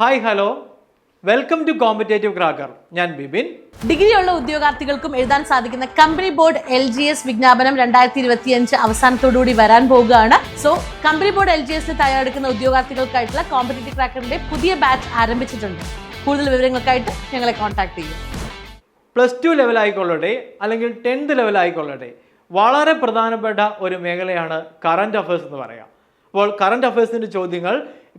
Hi hello welcome to competitive cracker ഞാൻ ബിബിൻ. ഡിഗ്രിയുള്ള ഉദ്യോഗാർത്ഥികൾക്കും എഴുതാൻ സാധിക്കുന്ന company board L G S വിജ്ഞാപനം രണ്ടായിരത്തി ഇരുപത്തിയഞ്ച് അവസാനത്തോടുകൂടി വരാൻ പോവുകയാണ് so company board L G എസിന് തയ്യാറെടുക്കുന്ന ഉദ്യോഗാർത്ഥികൾക്കായിട്ടുള്ള കോമ്പറ്റേറ്റീവ് ക്രാക്കറിന്റെ പുതിയ ബാച്ച് ആരംഭിച്ചിട്ടുണ്ട്. കൂടുതൽ വിവരങ്ങൾക്കായിട്ട് ഞങ്ങളെ കോൺടാക്ട് ചെയ്യും. പ്ലസ് ടു ലെവൽ ആയിക്കൊള്ളട്ടെ അല്ലെങ്കിൽ ടെൻത്ത് ലെവൽ ആയിക്കൊള്ളട്ടെ. വളരെ പ്രധാനപ്പെട്ട ഒരു മേഖലയാണ് കറണ്ട് അഫേഴ്സ് എന്ന് പറയാം. അപ്പോൾ കറണ്ട് അഫേഴ്സിന്റെ ചോദ്യങ്ങൾ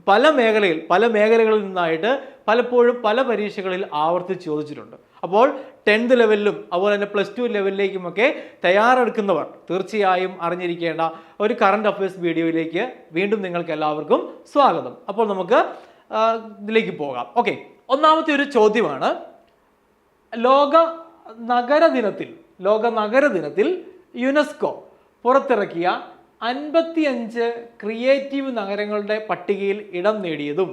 പല മേഖലയിൽ പല മേഖലകളിൽ നിന്നായിട്ട് പലപ്പോഴും പല പരീക്ഷകളിൽ ആവർത്തിച്ച് ചോദിച്ചിട്ടുണ്ട്. അപ്പോൾ ടെൻത്ത് ലെവലിലും അതുപോലെ തന്നെ പ്ലസ് ടു ലെവലിലേക്കുമൊക്കെ തയ്യാറെടുക്കുന്നവർ തീർച്ചയായും അറിഞ്ഞിരിക്കേണ്ട ഒരു കറണ്ട് അഫയേഴ്സ് വീഡിയോയിലേക്ക് വീണ്ടും നിങ്ങൾക്ക് എല്ലാവർക്കും സ്വാഗതം. അപ്പോൾ നമുക്ക് ഇതിലേക്ക് പോകാം. ഓക്കെ ഒന്നാമത്തെ ഒരു ചോദ്യമാണ് ലോക നഗര ദിനത്തിൽ ലോക നഗര ദിനത്തിൽ യുനെസ്കോ പുറത്തിറക്കിയ അൻപത്തിയഞ്ച് ക്രിയേറ്റീവ് നഗരങ്ങളുടെ പട്ടികയിൽ ഇടം നേടിയതും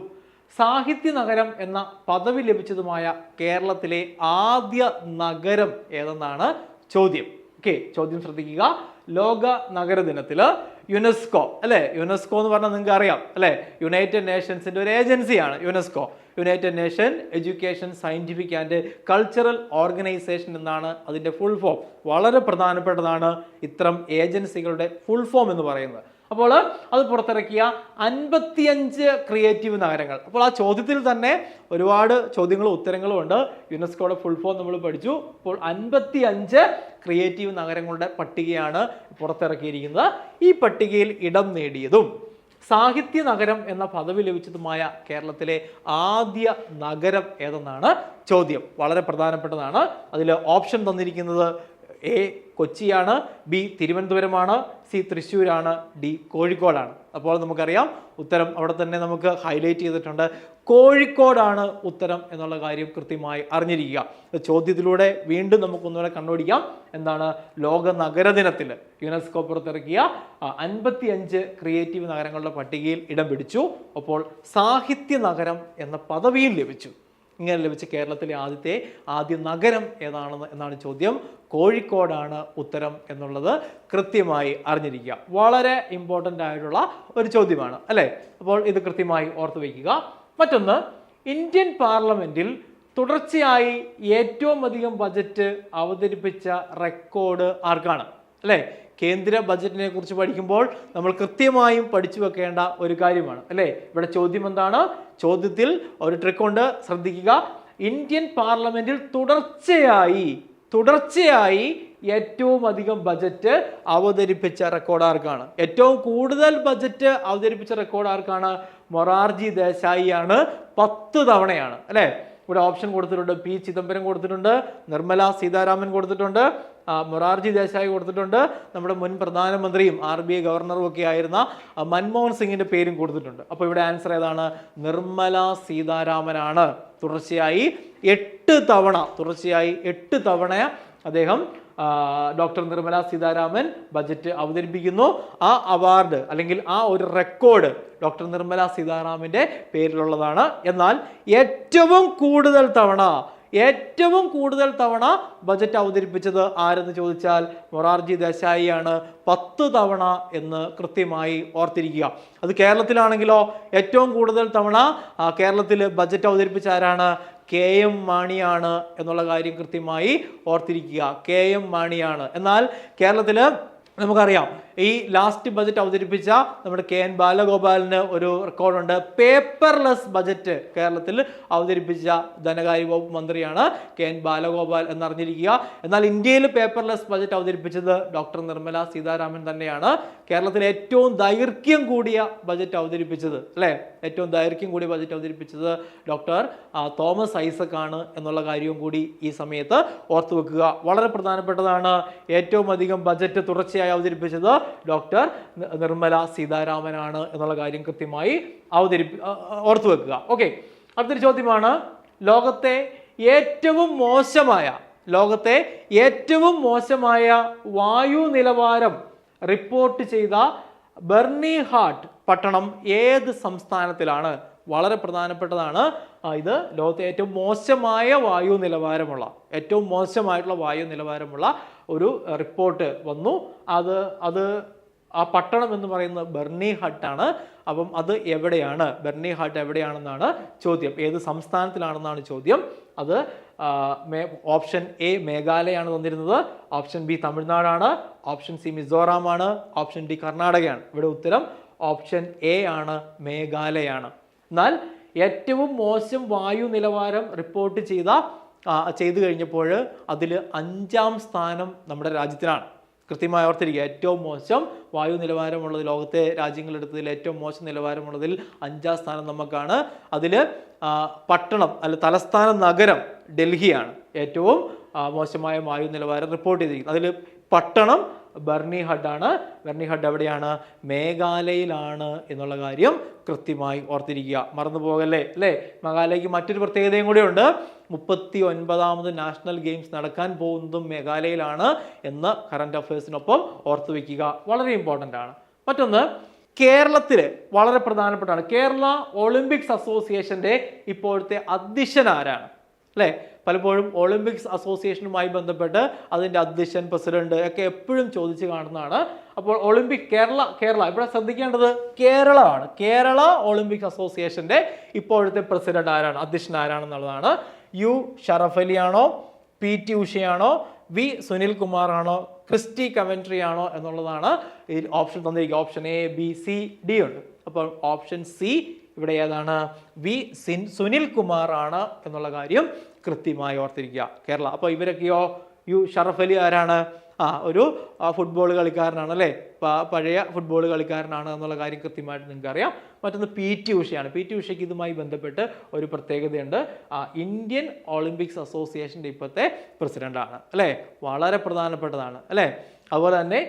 സാഹിത്യ നഗരം എന്ന പദവി ലഭിച്ചതുമായ കേരളത്തിലെ ആദ്യ നഗരം ഏതെന്നാണ് ചോദ്യം. ഓക്കെ ചോദ്യം ശ്രദ്ധിക്കുക. ലോക നഗര ദിനത്തിൽ യുനെസ്കോ അല്ലേ? യുനെസ്കോ എന്ന് പറഞ്ഞാൽ നിങ്ങൾക്ക് അറിയാം അല്ലേ യുണൈറ്റഡ് നേഷൻസിന്റെ ഒരു ഏജൻസിയാണ് UNESCO. United nation education scientific and cultural organisation എന്നാണ് അതിന്റെ ഫുൾ ഫോം വളരെ പ്രധാനപ്പെട്ടതാണ് ഇത്തരം ഏജൻസികളുടെ ഫുൾ ഫോം എന്ന് പറയുന്നത്. അപ്പോൾ അത് പുറത്തിറക്കിയ അൻപത്തിയഞ്ച് ക്രിയേറ്റീവ് നഗരങ്ങൾ. അപ്പോൾ ആ ചോദ്യത്തിൽ തന്നെ ഒരുപാട് ചോദ്യങ്ങളും ഉത്തരങ്ങളും ഉണ്ട്. യുനെസ്കോയുടെ ഫുൾ ഫോം നമ്മൾ പഠിച്ചു. അപ്പോൾ അൻപത്തി അഞ്ച് ക്രിയേറ്റീവ് നഗരങ്ങളുടെ പട്ടികയാണ് പുറത്തിറക്കിയിരിക്കുന്നത്. ഈ പട്ടികയിൽ ഇടം നേടിയതും സാഹിത്യ നഗരം എന്ന പദവി ലഭിച്ചതുമായ കേരളത്തിലെ ആദ്യ നഗരം ഏതെന്നാണ് ചോദ്യം. വളരെ പ്രധാനപ്പെട്ടതാണ്. അതിൽ ഓപ്ഷൻ തന്നിരിക്കുന്നത് എ കൊച്ചിയാണ് ബി തിരുവനന്തപുരമാണ് സി തൃശ്ശൂരാണ് ഡി കോഴിക്കോടാണ്. അപ്പോൾ നമുക്കറിയാം ഉത്തരം അവിടെ തന്നെ നമുക്ക് ഹൈലൈറ്റ് ചെയ്തിട്ടുണ്ട്. കോഴിക്കോടാണ് ഉത്തരം എന്നുള്ള കാര്യം കൃത്യമായി അറിഞ്ഞിരിക്കുക. ചോദ്യത്തിലൂടെ വീണ്ടും നമുക്കൊന്നുകൂടെ കണ്ടുപിടിക്കാം. എന്താണ്? ലോക നഗര ദിനത്തിൽ യുനെസ്കോ പുറത്തിറക്കിയ അൻപത്തിയഞ്ച് ക്രിയേറ്റീവ് നഗരങ്ങളുടെ പട്ടികയിൽ ഇടം പിടിച്ചു. അപ്പോൾ സാഹിത്യ നഗരം എന്ന പദവിയും ലഭിച്ചു. ഇങ്ങനെ ലഭിച്ച കേരളത്തിലെ ആദ്യത്തെ ആദ്യ നഗരം ഏതാണെന്ന് എന്നാണ് ചോദ്യം. കോഴിക്കോടാണ് ഉത്തരം എന്നുള്ളത് കൃത്യമായി അറിഞ്ഞിരിക്കുക. വളരെ ഇമ്പോർട്ടന്റ് ആയിട്ടുള്ള ഒരു ചോദ്യമാണ് അല്ലേ? അപ്പോൾ ഇത് കൃത്യമായി ഓർത്തു വയ്ക്കുക. മറ്റൊന്ന് ഇന്ത്യൻ പാർലമെന്റിൽ തുടർച്ചയായി ഏറ്റവും അധികം ബജറ്റ് അവതരിപ്പിച്ച റെക്കോർഡ് ആർക്കാണ് അല്ലേ? കേന്ദ്ര ബജറ്റിനെ കുറിച്ച് പഠിക്കുമ്പോൾ നമ്മൾ കൃത്യമായും പഠിച്ചു വെക്കേണ്ട ഒരു കാര്യമാണ്. അല്ലേ? ഇവിടെ ചോദ്യം എന്താണ്? ചോദ്യത്തിൽ ഒരു ട്രിക്കുണ്ട് ശ്രദ്ധിക്കുക. ഇന്ത്യൻ പാർലമെന്റിൽ തുടർച്ചയായി തുടർച്ചയായി ഏറ്റവും അധികം ബജറ്റ് അവതരിപ്പിച്ച റെക്കോർഡ് ആർക്കാണ്? ഏറ്റവും കൂടുതൽ ബജറ്റ് അവതരിപ്പിച്ച റെക്കോർഡ് ആർക്കാണ്? മൊറാർജി ദേശായി ആണ് പത്ത് തവണയാണ്. അല്ലേ? ഇവിടെ ഓപ്ഷൻ കൊടുത്തിട്ടുണ്ട്. പി ചിദംബരം കൊടുത്തിട്ടുണ്ട്. നിർമ്മല സീതാരാമൻ കൊടുത്തിട്ടുണ്ട്. മൊറാർജി ദേശായി കൊടുത്തിട്ടുണ്ട്. നമ്മുടെ മുൻ പ്രധാനമന്ത്രിയും ആർ ബി ഐ ഗവർണറും ഒക്കെ ആയിരുന്ന മൻമോഹൻ സിംഗിന്റെ പേരും കൊടുത്തിട്ടുണ്ട്. അപ്പോൾ ഇവിടെ ആൻസർ ഏതാണ്? നിർമ്മല സീതാരാമനാണ്. തുടർച്ചയായി എട്ട് തവണ തുടർച്ചയായി എട്ട് തവണ അദ്ദേഹം ഡോക്ടർ നിർമ്മല സീതാരാമൻ ബജറ്റ് അവതരിപ്പിക്കുന്നു. ആ അവാർഡ് അല്ലെങ്കിൽ ആ ഒരു റെക്കോർഡ് ഡോക്ടർ നിർമ്മല സീതാരാമന്റെ പേരിലുള്ളതാണ്. എന്നാൽ ഏറ്റവും കൂടുതൽ തവണ ഏറ്റവും കൂടുതൽ തവണ ബജറ്റ് അവതരിപ്പിച്ചത് ആരെന്ന് ചോദിച്ചാൽ മൊറാർജി ദേശായിയാണ്. പത്ത് തവണ എന്ന് കൃത്യമായി ഓർത്തിരിക്കുക. അത് കേരളത്തിലാണെങ്കിലോ ഏറ്റവും കൂടുതൽ തവണ കേരളത്തിൽ ബജറ്റ് അവതരിപ്പിച്ച ആരാണ്? കെ എം മാണിയാണ് എന്നുള്ള കാര്യം കൃത്യമായി ഓർത്തിരിക്കുക. കെ എം മാണിയാണ്. എന്നാൽ കേരളത്തിൽ നമുക്കറിയാം ഈ ലാസ്റ്റ് ബജറ്റ് അവതരിപ്പിച്ച നമ്മുടെ കെ എൻ ബാലഗോപാലിന് ഒരു റെക്കോർഡുണ്ട് പേപ്പർലെസ് ബജറ്റ് കേരളത്തിൽ അവതരിപ്പിച്ച ധനകാര്യ വകുപ്പ് മന്ത്രിയാണ് കെ എൻ ബാലഗോപാൽ എന്നറിഞ്ഞിരിക്കുക. എന്നാൽ ഇന്ത്യയിൽ പേപ്പർലെസ് ബജറ്റ് അവതരിപ്പിച്ചത് ഡോക്ടർ നിർമ്മല സീതാരാമൻ തന്നെയാണ്. കേരളത്തിൽ ഏറ്റവും ദൈർഘ്യം കൂടിയ ബജറ്റ് അവതരിപ്പിച്ചത് അല്ലേ? ഏറ്റവും ദൈർഘ്യം കൂടിയ ബജറ്റ് അവതരിപ്പിച്ചത് ഡോക്ടർ തോമസ് ഐസക് ആണ് എന്നുള്ള കാര്യവും കൂടി ഈ സമയത്ത് ഓർത്തു വെക്കുക വളരെ പ്രധാനപ്പെട്ടതാണ്. ഏറ്റവും അധികം ബജറ്റ് തുടർച്ചയായി അവതരിപ്പിച്ചത് ഡോക്ടർ നിർമ്മല സീതാരാമനാണ് എന്നുള്ള കാര്യം കൃത്യമായി അവതരിപ്പി ഓർത്തു വെക്കുക. ഓക്കെ. അടുത്തൊരു ചോദ്യമാണ്. ലോകത്തെ ഏറ്റവും മോശമായ ലോകത്തെ ഏറ്റവും മോശമായ വായു നിലവാരം റിപ്പോർട്ട് ചെയ്ത ബെർണി ഹാർട്ട് പട്ടണം ഏത് സംസ്ഥാനത്തിലാണ്? വളരെ പ്രധാനപ്പെട്ടതാണ് ഇത് ലോകത്തെ ഏറ്റവും മോശമായ വായു നിലവാരമുള്ള ഏറ്റവും മോശമായിട്ടുള്ള വായു നിലവാരമുള്ള ഒരു റിപ്പോർട്ട് വന്നു. അത് അത് ആ പട്ടണം എന്ന് പറയുന്നത് ബെർണി ഹട്ടാണ് അപ്പം അത് എവിടെയാണ്? ബെർണി ഹട്ട് എവിടെയാണെന്നാണ് ചോദ്യം. ഏത് സംസ്ഥാനത്തിലാണെന്നാണ് ചോദ്യം. അത് ഓപ്ഷൻ എ മേഘാലയാണ് തന്നിരുന്നത്. ഓപ്ഷൻ ബി തമിഴ്നാടാണ്. ഓപ്ഷൻ സി മിസോറാമാണ്. ഓപ്ഷൻ ഡി കർണാടകയാണ്. ഇവിടെ ഉത്തരം ഓപ്ഷൻ എ ആണ് മേഘാലയാണ് എന്നാൽ ഏറ്റവും മോശം വായു നിലവാരം റിപ്പോർട്ട് ചെയ്ത ചെയ്തു കഴിഞ്ഞപ്പോൾ അതിൽ അഞ്ചാം സ്ഥാനം നമ്മുടെ രാജ്യത്തിനാണ്. കൃത്യമായി ഓർത്തിരിക്കുക ഏറ്റവും മോശം വായു നിലവാരമുള്ളത് ലോകത്തെ രാജ്യങ്ങളെടുത്തതിൽ ഏറ്റവും മോശം നിലവാരമുള്ളതിൽ അഞ്ചാം സ്ഥാനം നമുക്കാണ്. അതിൽ പട്ടണം അല്ല തലസ്ഥാന നഗരം ഡൽഹിയാണ് ഏറ്റവും മോശമായ വായു നിലവാരം റിപ്പോർട്ട് ചെയ്തിരിക്കുന്നത്. അതിൽ പട്ടണം ബർണി ആണ് ബർണി ഹഡ് എവിടെയാണ്? മേഘാലയയിലാണ് എന്നുള്ള കാര്യം കൃത്യമായി ഓർത്തിരിക്കുക. മറന്നു പോകല്ലേ? അല്ലേ? മേഘാലയക്ക് മറ്റൊരു പ്രത്യേകതയും കൂടിയുണ്ട് മുപ്പത്തി ഒൻപതാമത് നാഷണൽ ഗെയിംസ് നടക്കാൻ പോകുന്നതും മേഘാലയയിലാണ് എന്ന് കറണ്ട് അഫയേഴ്സിനൊപ്പം ഓർത്തു വയ്ക്കുക വളരെ ഇമ്പോർട്ടന്റ് ആണ്. മറ്റൊന്ന് കേരളത്തിൽ വളരെ പ്രധാനപ്പെട്ടാണ്. കേരള ഒളിമ്പിക്സ് അസോസിയേഷന്റെ ഇപ്പോഴത്തെ അധ്യക്ഷൻ ആരാണ്? അല്ലേ? പലപ്പോഴും ഒളിമ്പിക്സ് അസോസിയേഷനുമായി ബന്ധപ്പെട്ട് അതിന്റെ അധ്യക്ഷൻ പ്രസിഡന്റ് ഒക്കെ എപ്പോഴും ചോദിച്ചു കാണുന്നതാണ്. അപ്പോൾ ഒളിമ്പിക് കേരള കേരള ഇവിടെ ശ്രദ്ധിക്കേണ്ടത് കേരളമാണ്. കേരള ഒളിമ്പിക്സ് അസോസിയേഷന്റെ ഇപ്പോഴത്തെ പ്രസിഡന്റ് ആരാണ്? അധ്യക്ഷൻ ആരാണെന്നുള്ളതാണ്. യു ഷറഫ് അലി ആണോ പി ടി ഉഷയാണോ? വി സുനിൽ കുമാർ ആണോ ക്രിസ്റ്റി കമൻട്രി ആണോ എന്നുള്ളതാണ് ഈ option തന്നിരിക്കുക option A B C D ഉണ്ട്. അപ്പോൾ ഓപ്ഷൻ സി ഇവിടെ ഏതാണ്? വി സിൻ സുനിൽ ആണ് എന്നുള്ള കാര്യം കൃത്യമായി ഓർത്തിരിക്കുക. കേരള. അപ്പോൾ ഇവരൊക്കെയോ? യു ഷറഫ് അലി ആരാണ്? ആ ഒരു ഫുട്ബോൾ കളിക്കാരനാണ് അല്ലേ? പഴയ ഫുട്ബോൾ കളിക്കാരനാണ് എന്നുള്ള കാര്യം കൃത്യമായിട്ട് നിങ്ങൾക്ക് അറിയാം മറ്റൊന്ന് പി ടി ഉഷയാണ്. പി ടി ഉഷയ്ക്ക് ഇതുമായി ബന്ധപ്പെട്ട് ഒരു പ്രത്യേകതയുണ്ട്. ഇന്ത്യൻ ഒളിമ്പിക്സ് അസോസിയേഷന്റെ ഇപ്പോഴത്തെ പ്രസിഡന്റാണ് അല്ലേ? വളരെ പ്രധാനപ്പെട്ടതാണ്. അല്ലേ? അതുപോലെ തന്നെ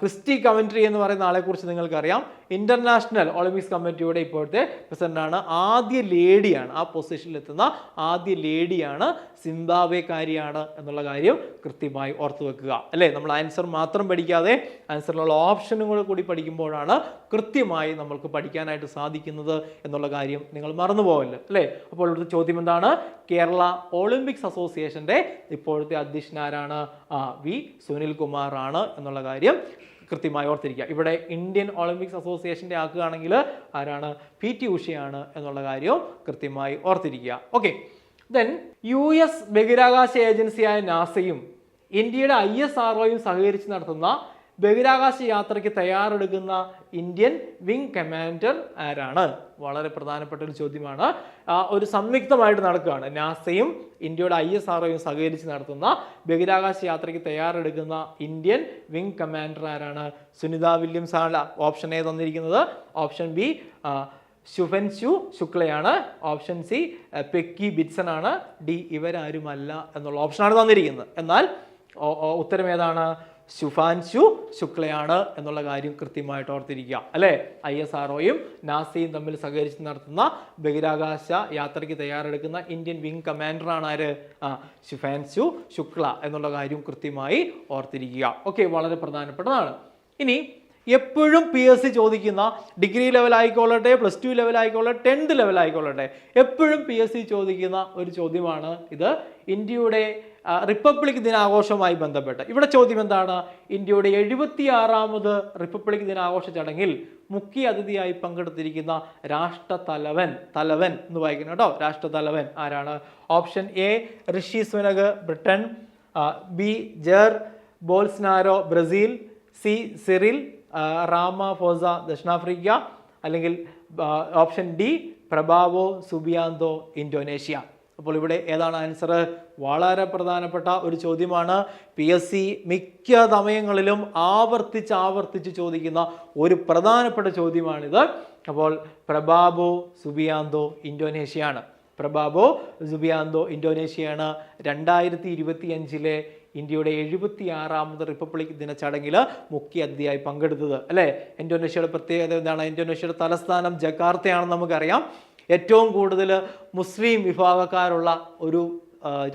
ക്രിസ്റ്റി കമൻട്രി എന്ന് പറയുന്ന ആളെക്കുറിച്ച് നിങ്ങൾക്കറിയാം. ഇന്റർനാഷണൽ ഒളിമ്പിക്സ് കമ്മിറ്റിയുടെ ഇപ്പോഴത്തെ പ്രസിഡന്റാണ് ആദ്യ ലേഡിയാണ്. ആ പൊസിഷനിൽ എത്തുന്ന ആദ്യ ലേഡിയാണ് സിംബാബ്വേക്കാരിയാണ് എന്നുള്ള കാര്യം കൃത്യമായി ഓർത്തു വെക്കുക. അല്ലേ? നമ്മൾ ആൻസർ മാത്രം പഠിക്കാതെ ആൻസറിലുള്ള ഓപ്ഷനുകൾ കൂടി പഠിക്കുമ്പോഴാണ് കൃത്യമായി നമ്മൾക്ക് പഠിക്കാനായിട്ട് സാധിക്കുന്നത് എന്നുള്ള കാര്യം നിങ്ങൾ മറന്നു പോകല്ലോ അല്ലേ? അപ്പോൾ ഇവിടുത്തെ ചോദ്യം എന്താണ്? കേരള ഒളിമ്പിക്സ് അസോസിയേഷന്റെ ഇപ്പോഴത്തെ അധ്യക്ഷനാരാണ് വി സുനിൽ കുമാർ ആണ് എന്നുള്ള കാര്യം കൃത്യമായി ഓർത്തിരിക്കുക. ഇവിടെ ഇന്ത്യൻ ഒളിമ്പിക്സ് അസോസിയേഷന്റെ ആക്കുകയാണെങ്കിൽ ആരാണ്? പി ടി ഉഷയാണ് എന്നുള്ള കാര്യവും കൃത്യമായി ഓർത്തിരിക്കുക. ഓക്കെ ദെൻ യു എസ് ബഹിരാകാശ ഏജൻസിയായ നാസയും ഇന്ത്യയുടെ ഐ എസ് ആർഒയും സഹകരിച്ച് നടത്തുന്ന ബഹിരാകാശ യാത്രയ്ക്ക് തയ്യാറെടുക്കുന്ന ഇന്ത്യൻ വിങ് കമാൻഡർ ആരാണ്? വളരെ പ്രധാനപ്പെട്ട ഒരു ചോദ്യമാണ്. ഒരു സംയുക്തമായിട്ട് നടക്കുകയാണ്. നാസയും ഇന്ത്യയുടെ ഐ എസ് ആർഒയും സഹകരിച്ച് നടത്തുന്ന ബഹിരാകാശ യാത്രയ്ക്ക് തയ്യാറെടുക്കുന്ന ഇന്ത്യൻ വിംഗ് കമാൻഡർ ആരാണ്? സുനിത വില്യംസ് ആണ് ഓപ്ഷൻ എ തന്നിരിക്കുന്നത്. ഓപ്ഷൻ ബി ശുഭൻശു ശുക്ലയാണ്. ഓപ്ഷൻ സി പെക്കി ബിറ്റ്സൺ ആണ് ഡി ഇവരാരുമല്ല എന്നുള്ള ഓപ്ഷനാണ് തന്നിരിക്കുന്നത്. എന്നാൽ ഉത്തരം ഏതാണ്? ശുഭാൻശു ശുക്ലയാണ് എന്നുള്ള കാര്യം കൃത്യമായിട്ട് ഓർത്തിരിക്കുക. അല്ലേ? ഐ എസ് ആർഒയും നാസയും തമ്മിൽ സഹകരിച്ച് നടത്തുന്ന ബഹിരാകാശ യാത്രയ്ക്ക് തയ്യാറെടുക്കുന്ന ഇന്ത്യൻ വിങ് കമാൻഡറാണ് ആര്? ശുഭാൻശു ശുക്ല എന്നുള്ള കാര്യം കൃത്യമായി ഓർത്തിരിക്കുക. ഓക്കെ വളരെ പ്രധാനപ്പെട്ടതാണ്. ഇനി എപ്പോഴും പി എസ് സി ചോദിക്കുന്ന ഡിഗ്രി ലെവൽ ആയിക്കോളട്ടെ പ്ലസ് ടു ലെവൽ ആയിക്കോളട്ടെ ടെൻത്ത് ലെവൽ ആയിക്കോളട്ടെ എപ്പോഴും പി എസ് സി ചോദിക്കുന്ന ഒരു ചോദ്യമാണ് ഇത്. ഇന്ത്യയുടെ റിപ്പബ്ലിക് ദിനാഘോഷവുമായി ബന്ധപ്പെട്ട്. ഇവിടെ ചോദ്യം എന്താണ്? ഇന്ത്യയുടെ എഴുപത്തിയാറാമത് റിപ്പബ്ലിക് ദിനാഘോഷ ചടങ്ങിൽ മുഖ്യ അതിഥിയായി പങ്കെടുത്തിരിക്കുന്ന രാഷ്ട്രതലവൻ തലവൻ എന്ന് വായിക്കണം കേട്ടോ. രാഷ്ട്രതലവൻ ആരാണ്? Option A Rishi Sunak Britain B Jair Bolsonaro Brazil C Cyril ആ, റാമാഫോസ ദക്ഷിണാഫ്രിക്ക അല്ലെങ്കിൽ option D Prabowo Subianto Indonesia അപ്പോൾ ഇവിടെ ഏതാണ് ആൻസർ? വളരെ പ്രധാനപ്പെട്ട ഒരു ചോദ്യമാണ്. പി എസ് സി മിക്ക സമയങ്ങളിലും ആവർത്തിച്ച് ആവർത്തിച്ച് ചോദിക്കുന്ന ഒരു പ്രധാനപ്പെട്ട ചോദ്യമാണിത്. അപ്പോൾ പ്രഭാബോ സുബിയാന്തോ ഇൻഡോനേഷ്യയാണ് പ്രഭാബോ സുബിയാന്തോ ഇൻഡോനേഷ്യയാണ് രണ്ടായിരത്തി ഇരുപത്തി അഞ്ചിലെ ഇന്ത്യയുടെ എഴുപത്തി ആറാമത് റിപ്പബ്ലിക് ദിന ചടങ്ങിൽ മുഖ്യ അതിഥിയായി പങ്കെടുത്തത്. അല്ലേ? ഇന്തോനേഷ്യയുടെ പ്രത്യേകത എന്താണ്? ഇന്തോനേഷ്യയുടെ തലസ്ഥാനം ജക്കാർത്തയാണെന്ന് നമുക്കറിയാം. ഏറ്റവും കൂടുതൽ മുസ്ലിം വിഭാഗക്കാരുള്ള ഒരു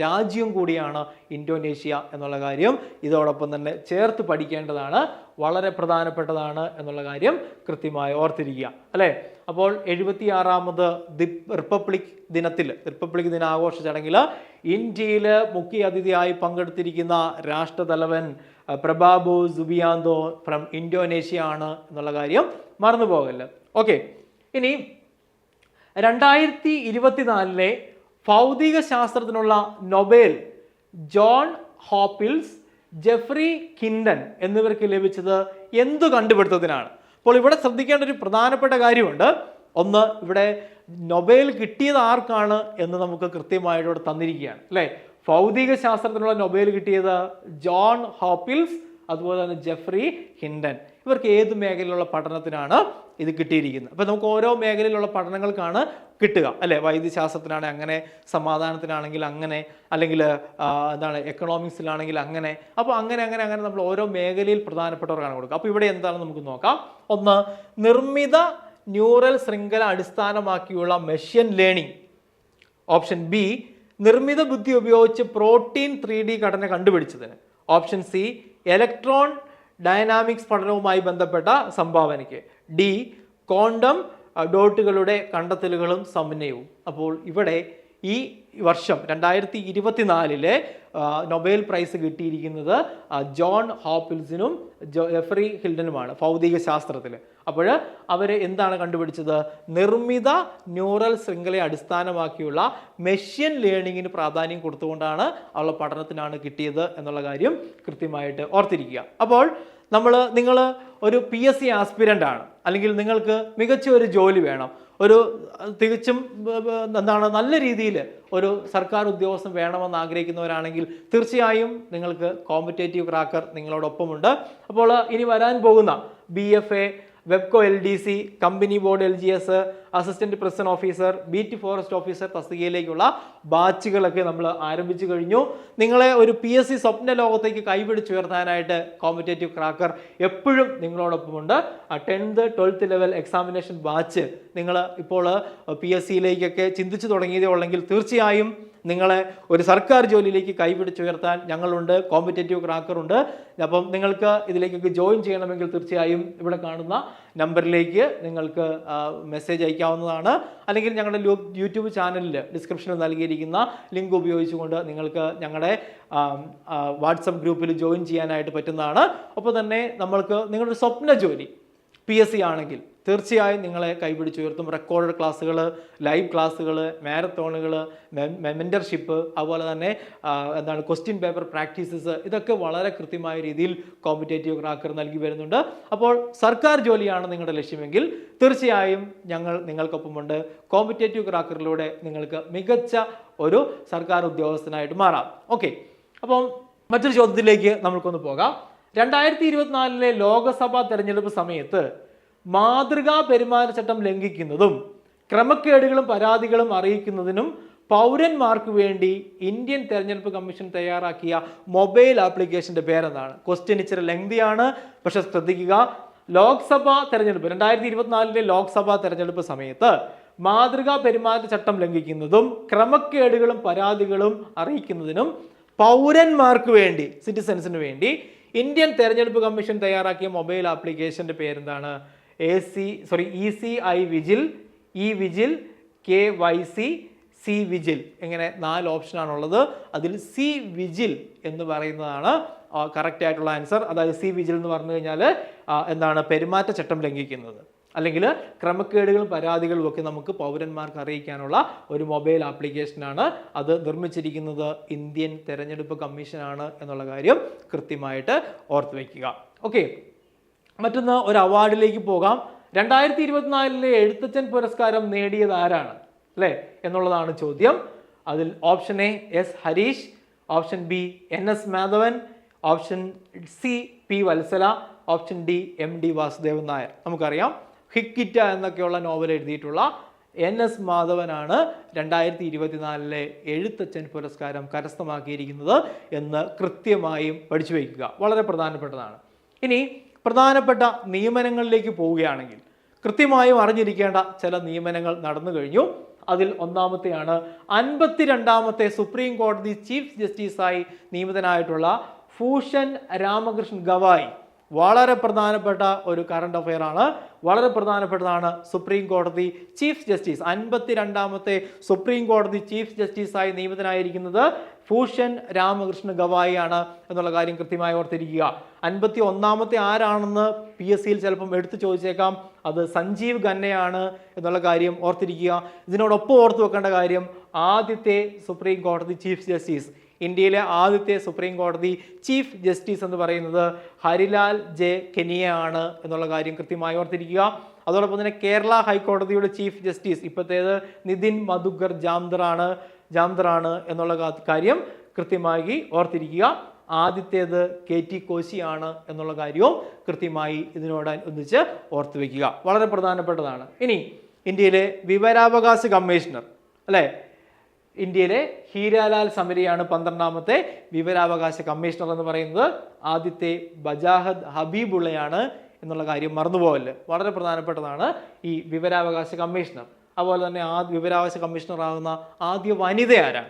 രാജ്യം കൂടിയാണ് ഇന്തോനേഷ്യ എന്നുള്ള കാര്യം ഇതോടൊപ്പം തന്നെ ചേർത്ത് പഠിക്കേണ്ടതാണ്. വളരെ പ്രധാനപ്പെട്ടതാണ് എന്നുള്ള കാര്യം കൃത്യമായി ഓർത്തിരിക്കുക. അല്ലേ? അപ്പോൾ എഴുപത്തിയാറാമത് ദി- റിപ്പബ്ലിക് ദിനത്തിൽ റിപ്പബ്ലിക് ദിനാഘോഷ ചടങ്ങിൽ ഇന്ത്യയിൽ മുഖ്യ അതിഥിയായി പങ്കെടുത്തിരിക്കുന്ന രാഷ്ട്രതലവൻ പ്രഭാബു സുബിയാന്തോ ഫ്രം ഇന്തോനേഷ്യ ആണ് എന്നുള്ള കാര്യം മറന്നു പോകല്ല ഓക്കെ. ഇനി രണ്ടായിരത്തി ഇരുപത്തിനാലിലെ ഭൗതിക ശാസ്ത്രത്തിനുള്ള Nobel John Hopfield Geoffrey Hinton എന്നിവർക്ക് ലഭിച്ചത് എന്തു കണ്ടുപിടുത്തത്തിനാണ്? അപ്പോൾ ഇവിടെ ശ്രദ്ധിക്കേണ്ട ഒരു പ്രധാനപ്പെട്ട കാര്യമുണ്ട്. ഒന്ന് ഇവിടെ നൊബേൽ കിട്ടിയത് ആർക്കാണ് എന്ന് നമുക്ക് കൃത്യമായിട്ട് ഇവിടെ തന്നിരിക്കുകയാണ് അല്ലേ? ഭൗതിക ശാസ്ത്രത്തിനുള്ള നൊബേൽ കിട്ടിയത് ജോൺ ഹോപ്പിൽസ് അതുപോലെ തന്നെ ജെഫ്രി ഹിൻഡൻ ഇവർക്ക് ഏത് മേഖലയിലുള്ള പഠനത്തിനാണ് ഇത് കിട്ടിയിരിക്കുന്നത്? അപ്പോൾ നമുക്ക് ഓരോ മേഖലയിലുള്ള പഠനങ്ങൾക്കാണ് കിട്ടുക അല്ലേ? വൈദ്യശാസ്ത്രത്തിനാണെങ്കിൽ അങ്ങനെ സമാധാനത്തിനാണെങ്കിൽ അങ്ങനെ അല്ലെങ്കിൽ എന്താണ് എക്കണോമിക്സിലാണെങ്കിൽ അങ്ങനെ. അപ്പോൾ അങ്ങനെ അങ്ങനെ അങ്ങനെ നമ്മൾ ഓരോ മേഖലയിൽ പ്രധാനപ്പെട്ടവർക്കാണ് കൊടുക്കുക. അപ്പോൾ ഇവിടെ എന്താണെന്ന് നമുക്ക് നോക്കാം? ഒന്ന് നിർമ്മിത ന്യൂറൽ ശൃംഖല അടിസ്ഥാനമാക്കിയുള്ള മെഷീൻ ലേണിംഗ്. ഓപ്ഷൻ ബി നിർമ്മിത ബുദ്ധി ഉപയോഗിച്ച് പ്രോട്ടീൻ ത്രീ ഡി ഘടന കണ്ടുപിടിച്ചതിന്. ഓപ്ഷൻ സി ഇലക്ട്രോൺ ഡൈനാമിക്സ് പഠനവുമായി ബന്ധപ്പെട്ട സംഭാവനയ്ക്ക്. D condom ഡോട്ടുകളുടെ കണ്ടെത്തലുകളും സമന്വയവും. അപ്പോൾ ഇവിടെ ഈ വർഷം രണ്ടായിരത്തി ഇരുപത്തിനാലിലെ നൊബേൽ പ്രൈസ് കിട്ടിയിരിക്കുന്നത് ജോൺ ഹോപ്പിൽസിനും ജെഫറി ഹിൽഡനുമാണ് ഭൗതിക ശാസ്ത്രത്തിൽ അപ്പോൾ അവർ എന്താണ് കണ്ടുപിടിച്ചത്? നിർമ്മിത ന്യൂറൽ ശൃംഖലയെ അടിസ്ഥാനമാക്കിയുള്ള മെഷീൻ ലേണിങ്ങിന് പ്രാധാന്യം കൊടുത്തുകൊണ്ടാണ് അവളുടെ പഠനത്തിനാണ് കിട്ടിയത് എന്നുള്ള കാര്യം കൃത്യമായിട്ട് ഓർത്തിരിക്കുക. അപ്പോൾ നമ്മൾ നിങ്ങൾ ഒരു പി എസ് സി ആസ്പിരന്റ് ആണ്. അല്ലെങ്കിൽ നിങ്ങൾക്ക് മികച്ച ഒരു ജോലി വേണം. ഒരു തികച്ചും എന്താണ് നല്ല രീതിയിൽ ഒരു സർക്കാർ ഉദ്യോഗസ്ഥൻ വേണമെന്ന് ആഗ്രഹിക്കുന്നവരാണെങ്കിൽ തീർച്ചയായും നിങ്ങൾക്ക് കോമ്പറ്റേറ്റീവ് ക്രാക്കർ നിങ്ങളോടൊപ്പമുണ്ട്. അപ്പോൾ ഇനി വരാൻ പോകുന്ന B F A വെബ്കോ L D C company board L G S assistant president officer beat forest officer തസ്തികയിലേക്കുള്ള ബാച്ചുകളൊക്കെ നമ്മൾ ആരംഭിച്ചു കഴിഞ്ഞു. നിങ്ങളെ ഒരു പി എസ് സി സ്വപ്ന ലോകത്തേക്ക് കൈപിടിച്ചുയർത്താനായിട്ട് കോമ്പറ്റേറ്റീവ് ക്രാക്കർ എപ്പോഴും നിങ്ങളോടൊപ്പമുണ്ട് tenth twelfth level examination batch നിങ്ങൾ ഇപ്പോൾ പി എസ് സിയിലേക്കൊക്കെ ചിന്തിച്ചു തുടങ്ങിയതേ ഉള്ളെങ്കിൽ തീർച്ചയായും നിങ്ങളെ ഒരു സർക്കാർ ജോലിയിലേക്ക് കൈപിടിച്ചുയർത്താൻ ഞങ്ങളുണ്ട് കോമ്പറ്റേറ്റീവ് ക്രാക്കറുണ്ട് അപ്പം നിങ്ങൾക്ക് ഇതിലേക്കൊക്കെ ജോയിൻ ചെയ്യണമെങ്കിൽ തീർച്ചയായും ഇവിടെ കാണുന്ന നമ്പറിലേക്ക് നിങ്ങൾക്ക് മെസ്സേജ് അയക്കാവുന്നതാണ്. അല്ലെങ്കിൽ ഞങ്ങളുടെ യൂട്യൂബ് ചാനലിൽ ഡിസ്ക്രിപ്ഷനിൽ നൽകിയിരിക്കുന്ന ലിങ്ക് ഉപയോഗിച്ചുകൊണ്ട് നിങ്ങൾക്ക് ഞങ്ങളുടെ വാട്സപ്പ് ഗ്രൂപ്പിൽ ജോയിൻ ചെയ്യാനായിട്ട് പറ്റുന്നതാണ്. ഒപ്പം തന്നെ നമ്മൾക്ക് നിങ്ങളുടെ സ്വപ്ന ജോലി പി എസ് സി ആണെങ്കിൽ തീർച്ചയായും നിങ്ങളെ കൈപിടിച്ചുയർത്തും. റെക്കോർഡ് ക്ലാസ്സുകൾ ലൈവ് ക്ലാസ്സുകൾ മാരത്തോണുകൾ മെന്റർഷിപ്പ് അതുപോലെ തന്നെ എന്താണ് ക്വസ്റ്റ്യൻ പേപ്പർ പ്രാക്ടീസസ് ഇതൊക്കെ വളരെ കൃത്യമായ രീതിയിൽ കോമ്പറ്റേറ്റീവ് ക്രാക്കർ നൽകി വരുന്നുണ്ട്. അപ്പോൾ സർക്കാർ ജോലിയാണ് നിങ്ങളുടെ ലക്ഷ്യമെങ്കിൽ തീർച്ചയായും ഞങ്ങൾ നിങ്ങൾക്കൊപ്പമുണ്ട്. കോമ്പറ്റേറ്റീവ് ക്രാക്കറിലൂടെ നിങ്ങൾക്ക് മികച്ച ഒരു സർക്കാർ ഉദ്യോഗസ്ഥനായിട്ട് മാറാം. ഓക്കെ അപ്പം മറ്റൊരു ചോദ്യത്തിലേക്ക് നമുക്കൊന്ന് പോകാം. രണ്ടായിരത്തി ഇരുപത്തിനാലിലെ ലോകസഭാ തെരഞ്ഞെടുപ്പ് സമയത്ത് മാതൃകാ പെരുമാറ്റച്ചട്ടം ലംഘിക്കുന്നതും ക്രമക്കേടുകളും പരാതികളും അറിയിക്കുന്നതിനും പൗരന്മാർക്ക് വേണ്ടി ഇന്ത്യൻ തെരഞ്ഞെടുപ്പ് കമ്മീഷൻ തയ്യാറാക്കിയ മൊബൈൽ ആപ്ലിക്കേഷന്റെ പേരെന്താണ് ക്വസ്റ്റ്യൻ ഇച്ചിരി ലെങ്തിയാണ് പക്ഷെ ശ്രദ്ധിക്കുക ലോക്സഭാ തെരഞ്ഞെടുപ്പ് രണ്ടായിരത്തി ഇരുപത്തിനാലിലെ ലോക്സഭാ തെരഞ്ഞെടുപ്പ് സമയത്ത് മാതൃകാ പെരുമാറ്റച്ചട്ടം ലംഘിക്കുന്നതും ക്രമക്കേടുകളും പരാതികളും അറിയിക്കുന്നതിനും പൗരന്മാർക്ക് വേണ്ടി സിറ്റിസൻസിന് വേണ്ടി ഇന്ത്യൻ തെരഞ്ഞെടുപ്പ് കമ്മീഷൻ തയ്യാറാക്കിയ മൊബൈൽ ആപ്ലിക്കേഷന്റെ പേരെന്താണ്? A C sorry E C I vigil E vigil K Y C C vigil ഇങ്ങനെ നാല് ഓപ്ഷനാണുള്ളത് അതിൽ സി വിജിൽ എന്ന് പറയുന്നതാണ് കറക്റ്റ് ആയിട്ടുള്ള ആൻസർ അതായത് സി വിജിൽ എന്ന് പറഞ്ഞു കഴിഞ്ഞാൽ എന്താണ് പെരുമാറ്റച്ചട്ടം ലംഘിക്കുന്നത്. അല്ലെങ്കിൽ ക്രമക്കേടുകളും പരാതികളും ഒക്കെ നമുക്ക് പൗരന്മാർക്ക് അറിയിക്കാനുള്ള ഒരു മൊബൈൽ ആപ്ലിക്കേഷനാണ് അത് നിർമ്മിച്ചിരിക്കുന്നത് ഇന്ത്യൻ തെരഞ്ഞെടുപ്പ് കമ്മീഷനാണ് എന്നുള്ള കാര്യം കൃത്യമായിട്ട് ഓർത്ത് വയ്ക്കുക ഓക്കെ മറ്റൊന്ന് ഒരു അവാർഡിലേക്ക് പോകാം. രണ്ടായിരത്തി ഇരുപത്തിനാലിലെ എഴുത്തച്ഛൻ പുരസ്കാരം നേടിയത് ആരാണ്? അല്ലേ? എന്നുള്ളതാണ് ചോദ്യം. അതിൽ option A S Harish option B N S Madhavan option C P Valsala option D M D Vasudevan Nair. നമുക്കറിയാം. ഹിക്കിറ്റ എന്നൊക്കെയുള്ള നോവൽ എഴുതിയിട്ടുള്ള എൻ എസ് മാധവനാണ് രണ്ടായിരത്തി ഇരുപത്തിനാലിലെ എഴുത്തച്ഛൻ പുരസ്കാരം കരസ്ഥമാക്കിയിരിക്കുന്നത് എന്ന് കൃത്യമായും പഠിച്ചു വയ്ക്കുക. വളരെ പ്രധാനപ്പെട്ടതാണ്. ഇനി പ്രധാനപ്പെട്ട നിയമനങ്ങളിലേക്ക് പോവുകയാണെങ്കിൽ കൃത്യമായും അറിഞ്ഞിരിക്കേണ്ട ചില നിയമനങ്ങൾ നടന്നു കഴിഞ്ഞു. അതിൽ ഒന്നാമത്തെയാണ് അൻപത്തിരണ്ടാമത്തെ സുപ്രീം കോടതി ചീഫ് ജസ്റ്റിസായി നിയമിതനായിട്ടുള്ള ഭൂഷൺ രാമകൃഷ്ണൻ ഗവായി. വളരെ പ്രധാനപ്പെട്ട ഒരു കറണ്ട് അഫയറാണ് വളരെ പ്രധാനപ്പെട്ടതാണ് സുപ്രീം കോടതി ചീഫ് ജസ്റ്റിസ് അൻപത്തിരണ്ടാമത്തെ സുപ്രീം കോടതി ചീഫ് ജസ്റ്റിസായി നിയമിതനായിരിക്കുന്നത് ഭൂഷൺ രാമകൃഷ്ണ ഗവായി ആണ് എന്നുള്ള കാര്യം കൃത്യമായി ഓർത്തിരിക്കുക. അൻപത്തി ഒന്നാമത്തെ ആരാണെന്ന് പി എസ് സിയിൽ ചിലപ്പം എടുത്തു ചോദിച്ചേക്കാം. അത് സഞ്ജീവ് ഖന്നയാണ് എന്നുള്ള കാര്യം ഓർത്തിരിക്കുക. ഇതിനോടൊപ്പം ഓർത്തു വെക്കേണ്ട കാര്യം ആദ്യത്തെ സുപ്രീം കോടതി ചീഫ് ജസ്റ്റിസ് ഇന്ത്യയിലെ ആദ്യത്തെ സുപ്രീം കോടതി ചീഫ് ജസ്റ്റിസ് എന്ന് പറയുന്നത് ഹരിലാൽ ജെ കെനിയ ആണ് എന്നുള്ള കാര്യം കൃത്യമായി ഓർത്തിരിക്കുക. അതോടൊപ്പം തന്നെ കേരള ഹൈക്കോടതിയുടെ ചീഫ് ജസ്റ്റിസ് ഇപ്പോഴത്തേത് നിതിൻ മധുഗർ ജാംദറാണ് ജാംദറാണ് എന്നുള്ള കാര്യം കൃത്യമായി ഓർത്തിരിക്കുക. ആദ്യത്തേത് കെ ടി കോശിയാണ് എന്നുള്ള കാര്യവും കൃത്യമായി ഇതിനോട് ഒന്നിച്ച് ഓർത്തു വയ്ക്കുക വളരെ പ്രധാനപ്പെട്ടതാണ്. ഇനി ഇന്ത്യയിലെ വിവരാവകാശ കമ്മീഷണർ അല്ലേ? ഇന്ത്യയിലെ ഹീരാലാൽ സമരിയാണ് പന്ത്രണ്ടാമത്തെ വിവരാവകാശ കമ്മീഷണർ എന്ന് പറയുന്നത്. ആദ്യത്തെ ബജാഹദ് ഹബീബുള്ളയാണ് എന്നുള്ള കാര്യം മറന്നുപോകല്ല്. വളരെ പ്രധാനപ്പെട്ടതാണ് ഈ വിവരാവകാശ കമ്മീഷണർ. അതുപോലെ തന്നെ ആ വിവരാവകാശ കമ്മീഷണർ ആകുന്ന ആദ്യ വനിത ആരാണ്?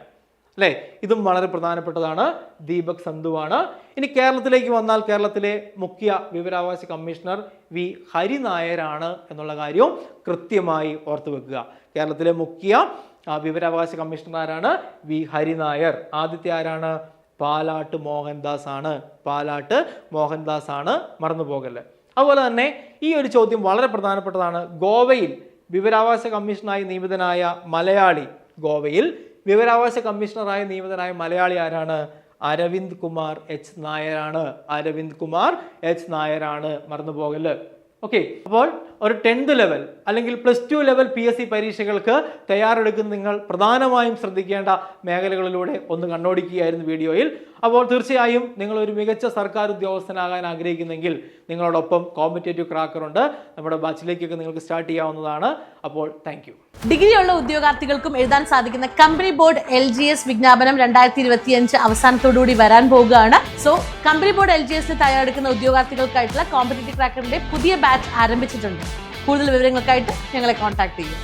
അല്ലേ? ഇതും വളരെ പ്രധാനപ്പെട്ടതാണ്. ദീപക് സന്ധുവാണ്. ഇനി കേരളത്തിലേക്ക് വന്നാൽ കേരളത്തിലെ മുഖ്യ വിവരാവകാശ കമ്മീഷണർ വി ഹരിനായരാണ് എന്നുള്ള കാര്യവും കൃത്യമായി ഓർത്തു വെക്കുക. കേരളത്തിലെ മുഖ്യ ആ, വിവരാവകാശ കമ്മീഷണർ ആരാണ് വി ഹരിനായർ. ആദ്യത്തെ ആരാണ്? പാലാട്ട് മോഹൻദാസ് ആണ് പാലാട്ട് മോഹൻദാസ് ആണ് മറന്നു പോകൽ അതുപോലെ തന്നെ ഈ ഒരു ചോദ്യം വളരെ പ്രധാനപ്പെട്ടതാണ്. ഗോവയിൽ വിവരാവകാശ കമ്മീഷണറായി നിയമിതനായ മലയാളി ഗോവയിൽ വിവരാവകാശ കമ്മീഷണറായി നിയമിതനായ മലയാളി ആരാണ്? അരവിന്ദ് കുമാർ എച്ച് നായരാണ്. അരവിന്ദ് കുമാർ എച്ച് നായരാണ് മറന്നു പോകൽ ഓക്കെ അപ്പോൾ ഒരു ടെൻത്ത് ലെവൽ അല്ലെങ്കിൽ plus two level P S C പരീക്ഷകൾക്ക് തയ്യാറെടുക്കുന്ന നിങ്ങൾ പ്രധാനമായും ശ്രദ്ധിക്കേണ്ട മേഖലകളിലൂടെ ഒന്ന് കണ്ണോടിക്കുകയായിരുന്നു വീഡിയോയിൽ. അപ്പോൾ തീർച്ചയായും നിങ്ങൾ ഒരു മികച്ച സർക്കാർ ഉദ്യോഗസ്ഥനാകാൻ ആഗ്രഹിക്കുന്നെങ്കിൽ നിങ്ങളോടൊപ്പം കോമ്പറ്റേറ്റീവ് ക്രാക്കറുണ്ട് നമ്മുടെ ബാച്ചിലേക്കൊക്കെ നിങ്ങൾക്ക് സ്റ്റാർട്ട് ചെയ്യാവുന്നതാണ്. അപ്പോൾ താങ്ക് ഡിഗ്രിയുള്ള ഉദ്യോഗാർത്ഥികൾക്കും എഴുതാൻ സാധിക്കുന്ന company board L G S വിജ്ഞാപനം രണ്ടായിരത്തി ഇരുപത്തിയഞ്ച് അവസാനത്തോടുകൂടി വരാൻ പോവുകയാണ്. So company board L G എസിന് തയ്യാറെടുക്കുന്ന ഉദ്യോഗാർത്ഥികൾക്കായിട്ടുള്ള കോമ്പറ്റേറ്റീവ് ക്രാക്കറിന്റെ പുതിയ ബാച്ച് ആരംഭിച്ചിട്ടുണ്ട്. കൂടുതൽ വിവരങ്ങൾക്കായിട്ട് ഞങ്ങളെ കോൺടാക്ട് ചെയ്യും.